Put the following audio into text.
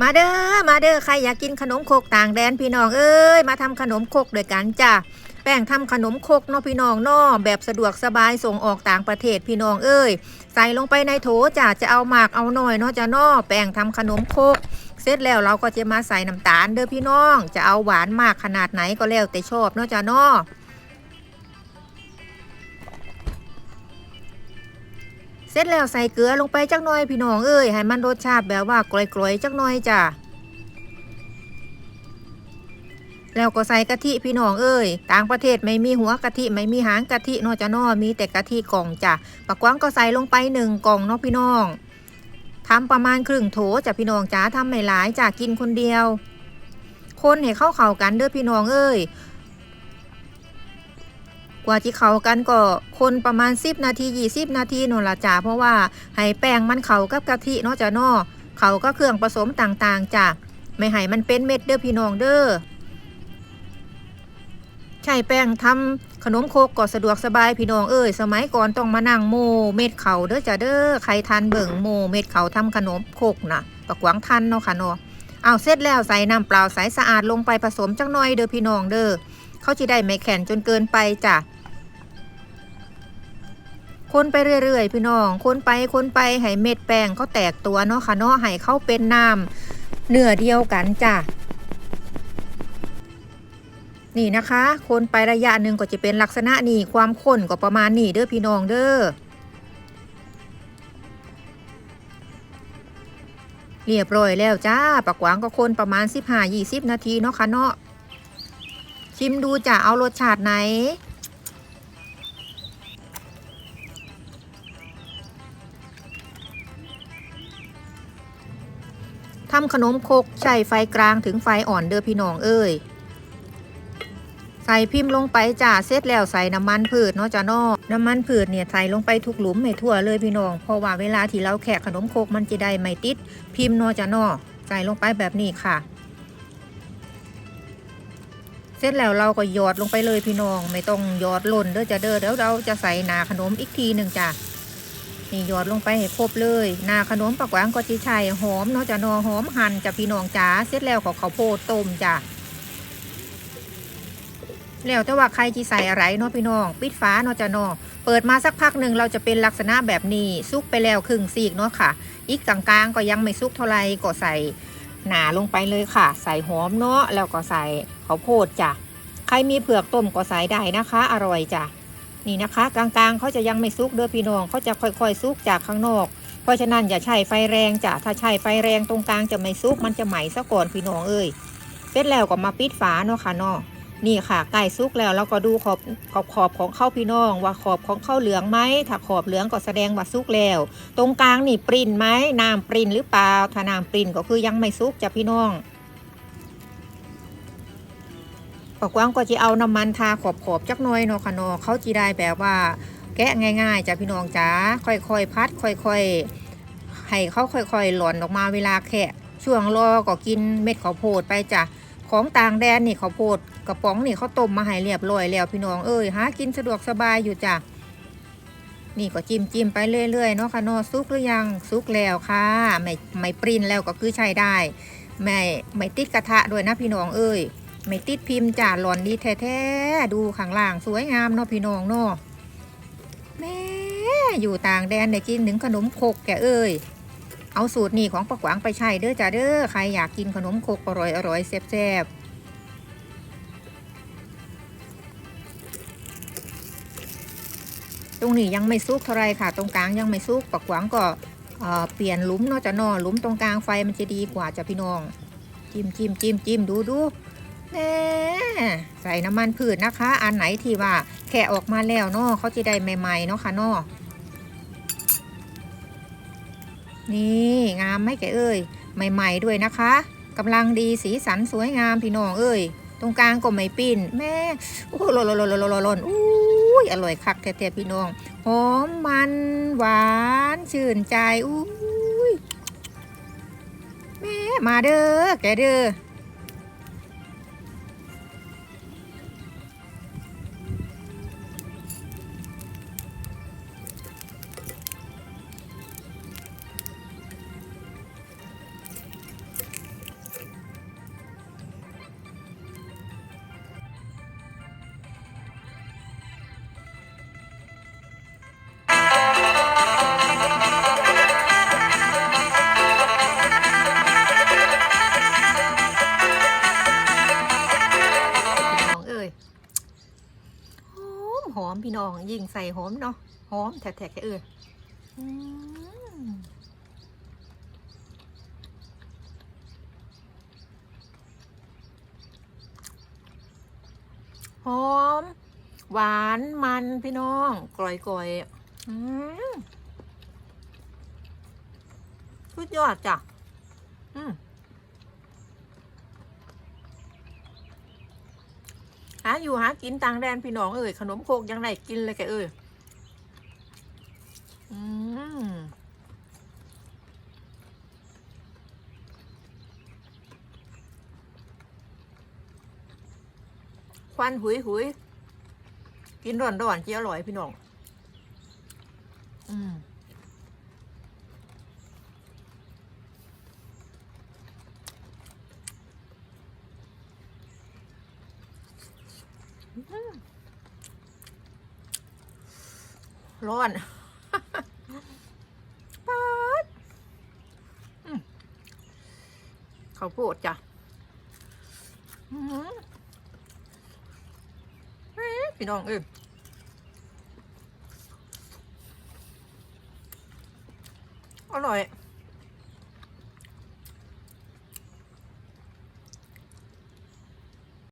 มาเด้อมาเด้อใครอยากกินขนมโคกต่างแดนพี่น้องเอ้ยมาทำขนมโคกด้วยกันจ้ะแป้งทำขนมโคกเนาะพี่น้องเนาะแบบสะดวกสบายส่งออกต่างประเทศพี่น้องเอ้ยใส่ลงไปในโถจ้ะจะเอาหมากเอาหน่อยเนาะจ้ะเนาะแป้งทำขนมโคกเสร็จแล้วเราก็จะมาใส่น้ำตาลเด้อพี่น้อง จะเอาหวานมากขนาดไหนก็แล้วแต่ชอบเนาะจ้ะเนาะ ร็จแล้วใส่เกลือลงไปจักหน่อยพี่น้องเอ้ยให้มันรสชาติแบบว่ากรอยๆจักหน่อยจ้ะแล้วก็ใส่กะทิพี่น้องเอ้ยต่างประเทศไม่มีหัวกะทิไม่มีหางกะทินอจ้ะนอมีแต่กะทิกล่องจ้ะปะกวางก็ใส่ลงไปหนึ่งกล่องเนาะพี่น้องทำประมาณครึ่งโถจ้ะพี่น้องจ้าทำไม่หลายจ้ะกินคนเดียว คนให้เข้าเข่ากันเด้อพี่น้องเอ้ย กว่าที่เขากันก็คนประมาณ 10 นาที 20 นาทีนนละจ้าเพราะว่าให้แป้งมันเขากับกะทิเนาะจ้ะเนอเขาก็เครื่องผสมต่างๆจ้ะไม่ให้มันเป็นเม็ดเด้อพี่น้องเด้อใช้แป้งทำขนมโคกก็สะดวกสบายพี่น้องเอ้ยสมัยก่อนต้องมานั่งโมเม็ดเขาเด้อจ้ะเด้อใครทันเบิ่งโมเม็ดเขาทำขนมโคกนะปะกวางทันเนาะค่ะเนาะเอาเสร็จแล้วใส่น้ำเปล่าใสสะอาดลงไปผสมจักหน่อยเด้อพี่น้องเด้อเขาจะได้ไม่แข็งจนเกินไปจ้ะ คนไปเรื่อยๆ พี่น้อง คนไปคนไปให้เม็ดแป้งเขาแตกตัวเนาะค่ะเนาะให้เขาเป็นน้ำเนื้อเดียวกันจ้ะนี่นะคะ คนไประยะหนึ่งก็จะเป็นลักษณะนี่ความข้นก็ประมาณนี้เด้อพี่น้องเด้อเรียบร้อยแล้วจ้าปักหวางก็คนประมาณ 15-20 นาทีเนาะค่ะเนาะชิมดูจ้ะเอารสชาติไหน ทำขนมคกใช้ไฟกลางถึงไฟอ่อนเด้อพี่น้องเอ้ยใส่พิมพ์ลงไปจ้าเสร็จแล้วใส่น้ำมันพืชเนาะจ้าเนาะน้ำมันพืชเนี่ยใส่ลงไปทุกหลุมไม่ทั่วเลยพี่น้องเพราะว่าเวลาที่เราแขกขนมคกมันจะได้ไม่ติด พิมพ์เนาะจ้าเนาะใส่ลงไปแบบนี้ค่ะ เสร็จแล้วเราก็หยอดลงไปเลยพี่น้อง ไม่ต้องหยอดหล่นเด้อจ้าเด้อเดี๋ยวเราจะใส่หนาขนมอีกทีหนึ่งจ้ะ นี่หยอดลงไปให้ครบเลยหนาขนมปักหวางก็จีชัยหอมเนาะจ้ะนอหอมหั่นจ้ะพี่น้องจ๋าเสร็จแล้วก็ข้าวโพดต้มจ้ะแล้วแต่ว่าใครจีใส่อะไรเนาะพี่น้อง ปิดฟ้าเนาะจ้ะนอเปิดมาสักพักหนึ่งเราจะเป็นลักษณะแบบนี้ซุกไปแล้วครึ่งซีกเนาะค่ะ อีกกลางๆก็ยังไม่ซุกเท่าไหร่ก็ใส่หนาลงไปเลยค่ะ ใส่หอมเนาะแล้วก็ใส่ข้าวโพดจ้ะใครมีเผือกต้มก็ใส่ได้นะคะ อร่อยจ้ะ นี่นะคะ กลางๆเขาจะยังไม่ซุกเด้อพี่น้องเขาจะค่อยๆซุกจากข้างนอก เพราะฉะนั้นอย่าใช้ไฟแรงจ้ะถ้าใช้ไฟแรงตรงกลางจะไม่ซุกมันจะไหมซะก่อนพี่น้องเอ้ยเสร็จแล้วก็มาปิดฝาเนาะค่ะเนาะนี่ค่ะไก่ซุกแล้วเราก็ดูขอบขอบขอบของข้าวพี่น้อง ว่าขอบของข้าวเหลืองไหมถ้าขอบเหลืองก็แสดงว่าซุกแล้ว ตรงกลางนี่ปริ้นไหมน้ำปริ้นหรือเปล่าถ้าน้ำปริ้นก็คือยังไม่ซุกจ้ะพี่น้อง ปกวางก็จะเอาน้ำมันทาขอบขอบๆจักหน่อยเนาะค่ะเนาะเขาจีได้แบบว่าแกะง่ายๆจ้ะพี่น้องจ๋าค่อยๆพัด ค่อยๆให้เขาค่อยๆหล่นออกมาเวลาแคะช่วงรอก็กินเม็ดข้าวโพดไปจ้ะของต่างแดนนี่ข้าวโพดกระป๋องนี่เขาต้มมาให้เรียบร้อยแล้วพี่น้องเอ้ยหากินสะดวกสบายอยู่จ้ะนี่ก็จิ้มจิ้มไปเรื่อยๆเนาะค่ะเนาะซุกหรือยังซุกแล้วค่ะไม่ไม่ปริ้นแล้วก็คือใช้ได้ ไม่ไม่ติดกระทะด้วยนะพี่น้องเอ้ย ไม่ติดพิมพ์จ่าหลอนดีแท้ๆดูข้างล่างสวยงามเนาะพี่น้องเนาะแม่อยู่ต่างแดนได้กินถึงขนมคกแกเอ้ยเอาสูตรนี่ของปักวางไปใช้เด้อจ้าเด้อใครอยากกินขนมคกอร่อยอร่อยแซ่บตรงนี้ยังไม่ซุกเท่าไรค่ะ ตรงกลางยังไม่ซุกปักหวางก็เอ่อเปลี่ยนหลุมเนาะจ้ะนอหลุมตรงกลางไฟมันจะดีกว่าจ้ะพี่น้อง จิ้มจิ้มจิ้มจิ้มดูดู แน่ใส่น้ำมันพืชนะคะ อันไหนที่ว่าแค่ออกมาแล้วเนาะเขาจะได้ใหม่ๆเนาะค่ะเนาะนี่งามไหมแกเอ้ยใหม่ ๆ ด้วยนะคะกำลังดีสีสันสวยงามพี่น้องเอ้ยตรงกลางก็ไม่ปิ้นแม่โอ้โหลนลนลนลนล่นอุ้ยอร่อยคักแท้ๆพี่น้องหอมมันหวานชื่นใจอุ้ยแม่มาเด้อแกเด้อ หอมพี่น้องยิงใส่หอมเนาะหอมแทกๆเออหอม หวานมันพี่น้องกร่อยๆอืมสุดยอดจ้ะ อืมาอยู่หากินต่างแดนพี่น้องเอ่ยขนมโคกยังไงกินเลยแกเอ่ยอืมควันหุยหุยกินร้อนร้อนๆจีอร่อยพี่น้อง ร้อนป๊าดอืมข้าวโพดจ้ะอื้อหือเอ๊ะพี่น้องเอ้ยอร่อย